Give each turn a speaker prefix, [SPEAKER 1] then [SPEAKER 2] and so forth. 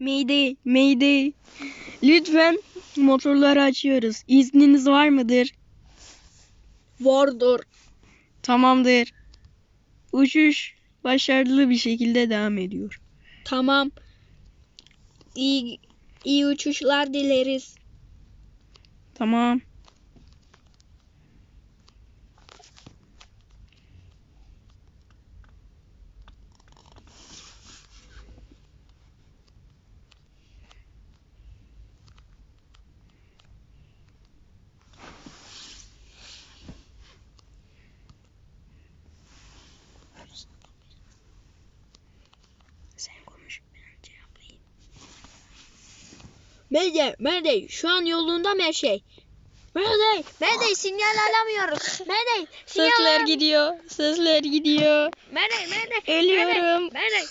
[SPEAKER 1] Mayday, mayday. Lütfen motorları açıyoruz. İzniniz var mıdır?
[SPEAKER 2] Vardır.
[SPEAKER 1] Tamamdır. Uçuş başarılı bir şekilde devam ediyor.
[SPEAKER 2] Tamam. İyi, iyi uçuşlar dileriz.
[SPEAKER 1] Tamam.
[SPEAKER 2] Mayday, Mayday. Şu an yolunda mı her şey? Mayday, Mayday sinyal alamıyoruz. Mayday, sinyal
[SPEAKER 1] Sesler gidiyor. Sesler gidiyor.
[SPEAKER 2] Mayday, Mayday.
[SPEAKER 1] Ölüyorum.
[SPEAKER 2] Mayday, Mayday.